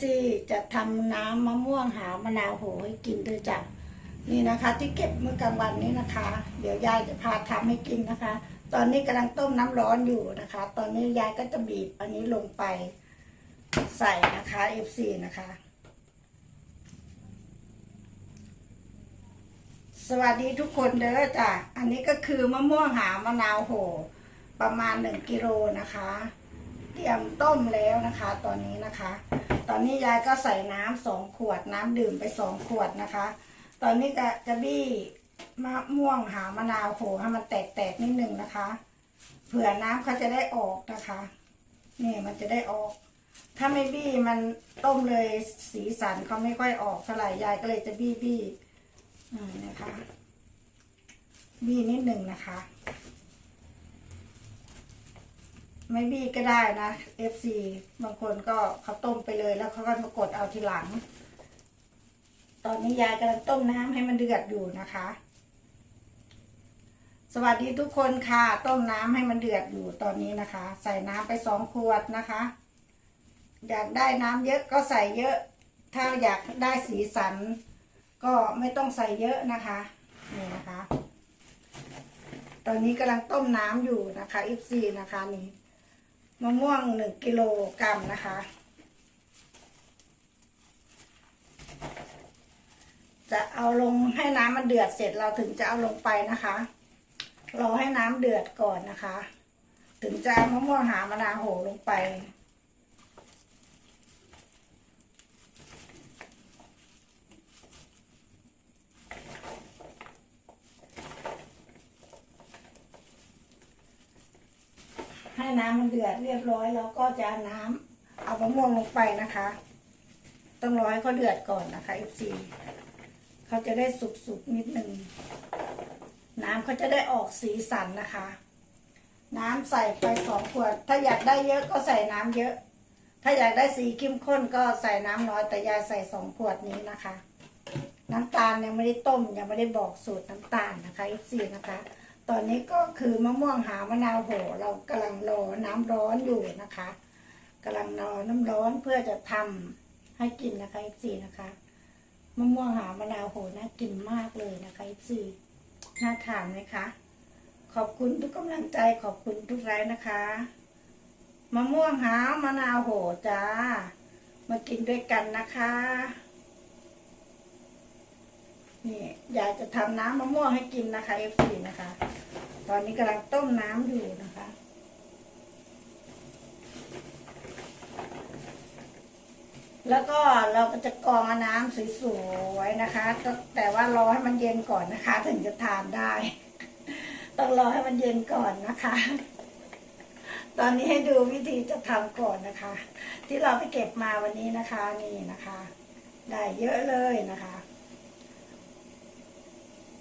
ซีจะทำน้ำมะม่วงหามะนาวโหให้กินด้วยจ้ะนี่นะคะ ที่เก็บเมื่อกลางวันนี้นะคะ เดี๋ยวยายจะพาทำให้กินนะคะ ตอนนี้กำลังต้มน้ำร้อนอยู่นะคะ ตอนนี้ยายก็จะบีบอันนี้ลงไปใส่นะคะ FC นะคะ สวัสดีทุกคนเด้อจ้ะ อันนี้ก็คือมะม่วงหามะนาวโห ประมาณหนึ่งกิโลนะคะ ตรียมต้มแล้วนะคะ ตอนนี้นะคะ ตอนนี้ยายก็ใส่น้ำสองขวดน้ำดื่มไปสองขวดนะคะ ตอนนี้ก็จะบี้มะม่วงหามะนาวโหให้มันแตกๆนิดนึงนะคะ เผื่อน้ำเขาจะได้ออกนะคะ นี่มันจะได้ออก ถ้าไม่บี้มันต้มเลยสีสันเขาไม่ค่อยออกเท่าไหร่ยายก็เลยจะบี้บี้นะคะ บี้นิดหนึ่งนะคะ ไม่บี้ก็ได้นะ FC บางคนก็เขาต้มไปเลยแล้วเขาก็มากดเอาทีหลัง ตอนนี้ยายกำลังต้มน้ำให้มันเดือดอยู่นะคะ สวัสดีทุกคนค่ะ ต้มน้ำให้มันเดือดอยู่ตอนนี้นะคะ ใส่น้ำไปสองขวดนะคะ อยากได้น้ำเยอะก็ใส่เยอะ ถ้าอยากได้สีสัน ก็ไม่ต้องใส่เยอะนะคะนี่นะคะ ตอนนี้กำลังต้มน้ำอยู่นะคะ FC นะคะนี่ มะม่วงหนึ่งกิโลกรัมนะคะ จะเอาลงให้น้ำมันเดือดเสร็จเราถึงจะเอาลงไปนะคะ รอให้น้ำเดือดก่อนนะคะ ถึงจะมะม่วงหามะนาวโหลงไป ให้น้ำมันเดือดเรียบร้อยแล้วก็จะเอาน้ำเอามะม่วงลงไปนะคะ ต้องรอให้เขาเดือดก่อนนะคะ FC เขาจะได้สุกๆนิดนึงน้ำเขาจะได้ออกสีสันนะคะ น้ำใส่ไปสองขวด ถ้าอยากได้เยอะก็ใส่น้ำเยอะ ถ้าอยากได้สีเข้มข้นก็ใส่น้ำน้อยแต่ยายใส่สองขวดนี้นะคะ น้ำตาลยังไม่ได้ต้มยังไม่ได้บอกสูตรน้ำตาลนะคะ FC นะคะ ตอนนี้ก็คือมะม่วงหามะนาวโหเรากำลังรอน้ำร้อนอยู่นะคะกำลังรอน้ำร้อนเพื่อจะทำให้กินนะคะ FC นะคะมะม่วงหามะนาวโหน่ากินมากเลยนะคะ FC น่าทานไหมคะขอบคุณทุกกำลังใจขอบคุณทุกไลค์นะคะมะม่วงหามะนาวโหจ้า มากินด้วยกันนะคะ นี่ยายจะทำน้ำมะม่วงให้กินนะคะ F4 นะคะ ตอนนี้กำลังต้มน้ำอยู่นะคะแล้วก็เราก็จะกรองน้ำสวยๆนะคะแต่ว่ารอให้มันเย็นก่อนนะคะ ถึงจะทานได้ ต้องรอให้มันเย็นก่อนนะคะ ตอนนี้ให้ดูวิธีจะทำก่อนนะคะ ที่เราไปเก็บมาวันนี้นะคะนี่นะคะ ได้เยอะเลยนะคะ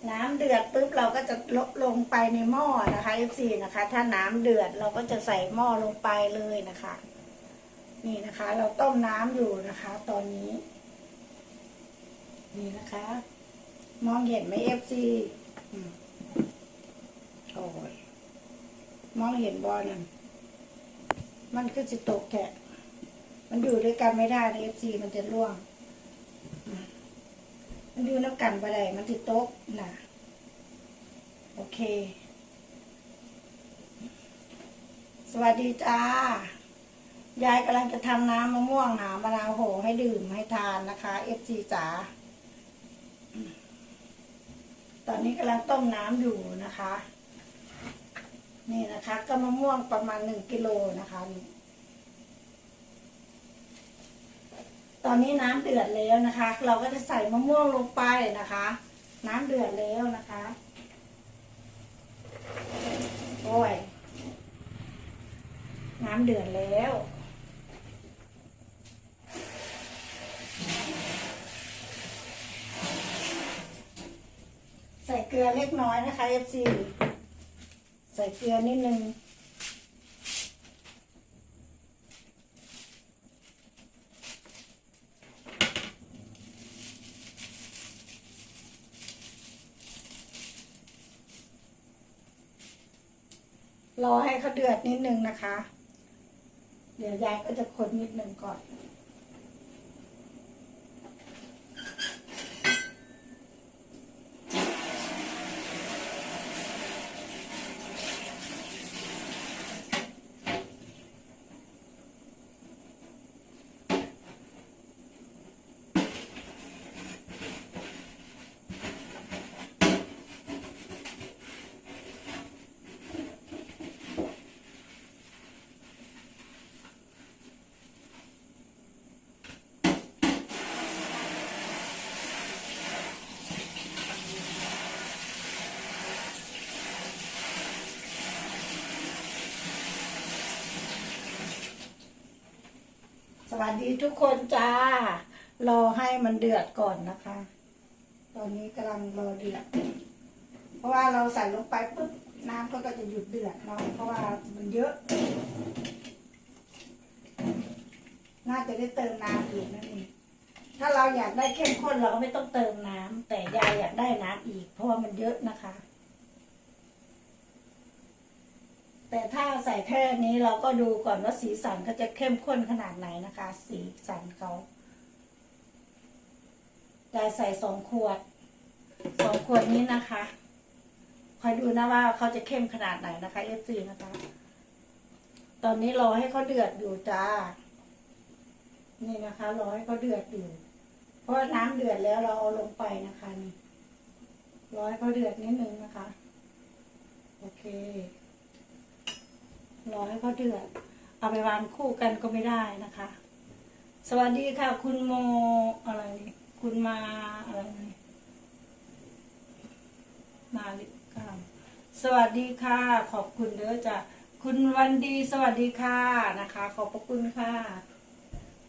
น้ำเดือดปุ๊บเราก็จะลดลงไปในหม้อนะคะ F4 นะคะ ถ้าน้ำเดือดเราก็จะใส่หม้อลงไปเลยนะคะ นี่นะคะ เราต้มน้ำอยู่นะคะ ตอนนี้ นี่นะคะ มองเห็นไหม F4 อืมโอ้ยมองเห็นบอลนั่นมันก็จะตกแกะ มันอยู่ด้วยกันไม่ได้ใน F4 มันจะร่วง มันอยู่น้ำกันไปได้มันติดโต๊ะนะโอเค สวัสดีจ้ายายกำลังจะทำน้ำมะม่วงหามะนาวโหให้ดื่มให้ทานนะคะเอฟซีจ๋าตอนนี้กำลังต้มน้ำอยู่นะคะ นี่นะคะ ก็มะม่วงประมาณหนึ่งกิโลนะคะนี่ ตอนนี้น้ำเดือดแล้วนะคะ เราก็จะใส่มะม่วงลงไปนะคะ น้ำเดือดแล้วนะคะโอ้ยน้ำเดือดแล้ว ใส่เกลือเล็กน้อยนะคะ FC ใส่เกลือนิดนึง รอให้เขาเดือดนิดนึงนะคะ เดี๋ยวยายก็จะคนนิดนึงก่อน วัสดีทุกคนจ้า รอให้มันเดือดก่อนนะคะ ตอนนี้กำลังรอเดือด เพราะว่าเราใส่ลงไปปุ๊บน้ำก็จะหยุดเดือดเนาะเพราะว่ามันเยอะ น่าจะได้เติมน้ำอีกนั่นเองถ้าเราอยากได้เข้มข้นเราก็ไม่ต้องเติมน้ำแต่ยายอยากได้น้ำอีกเพราะว่ามันเยอะนะคะ แต่ถ้าใส่แค่นี้เราก็ดูก่อนว่าสีสันก็จะเข้มข้นขนาดไหนนะคะ สีสันเขายายใส่สองขวดสองขวดนี้นะคะคอยดูนะว่าเขาจะเข้มขนาดไหนนะคะเอฟซีนะคะ ตอนนี้รอให้เขาเดือดอยู่จ้า นี่นะคะรอให้เขาเดือดอยู่ เพราะน้ำเดือดแล้วเราเอาลงไปนะคะนี่รอให้เขาเดือดนิดนึงนะคะ โอเค รอให้เขาเดือด เอาไปวางคู่กันก็ไม่ได้นะคะ สวัสดีค่ะ คุณโมอะไร คุณมาอะไรมาลิค่ะสวัสดีค่ะ ขอบคุณเด้อจ้ะคุณวันดีสวัสดีค่ะนะคะ ขอบพระคุณค่ะ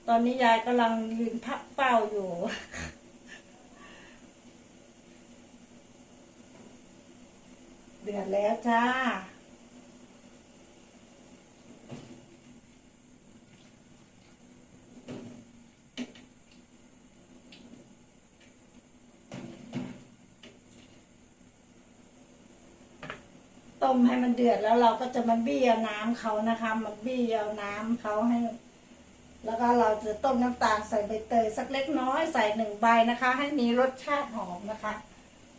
ตอนนี้ยายกำลังยืนพักเป้าอยู่เดือดแล้วจ้า ต้มให้มันเดือดแล้วเราก็จะมาบี้เอาน้ำเขานะคะมาบี้เอาน้ำเขาให้ แล้วก็เราจะต้มน้ำตาลใส่ใบเตยสักเล็กน้อยใส่หนึ่งใบนะคะ ให้มีรสชาติหอมนะคะ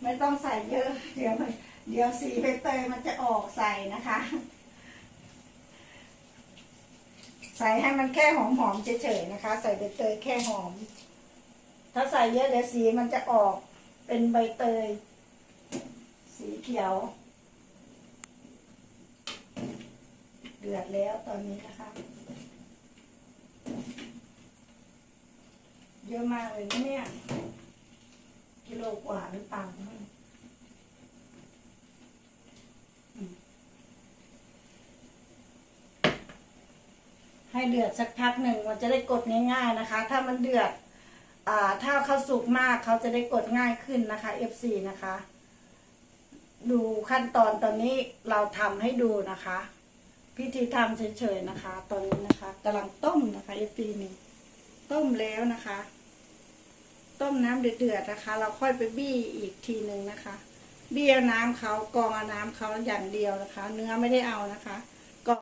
ไม่ต้องใส่เยอะ เดี๋ยวมันเดี๋ยวสีใบเตยมันจะออกใส่นะคะ ใส่ให้มันแค่หอมๆเฉยๆนะคะ ใส่ใบเตยแค่หอม ถ้าใส่เยอะเดี๋ยวสีมันจะออกเป็นใบเตย สีเขียว เดือดแล้วตอนนี้นะคะ เยอะมากเลยนะเนี่ย กิโลกว่าหรือเปล่าไม่รู้อืมให้เดือดสักพักหนึ่งมันจะได้กดง่ายๆนะคะ ถ้ามันเดือดอถ้าเขาสุกมากเขาจะได้กดง่ายขึ้นนะคะ FC นะคะ ดูขั้นตอนตอนนี้เราทำให้ดูนะคะ พิธีทำเฉยๆนะคะ ตอนนี้นะคะกำลังต้มนะคะ FC นี่ต้มแล้วนะคะ ต้มน้ำเดือดๆนะคะ เราค่อยไปบี้อีกทีหนึ่งนะคะบี้น้ำเขากองเอาน้ำเขาอย่างเดียวนะคะ เนื้อไม่ได้เอานะคะ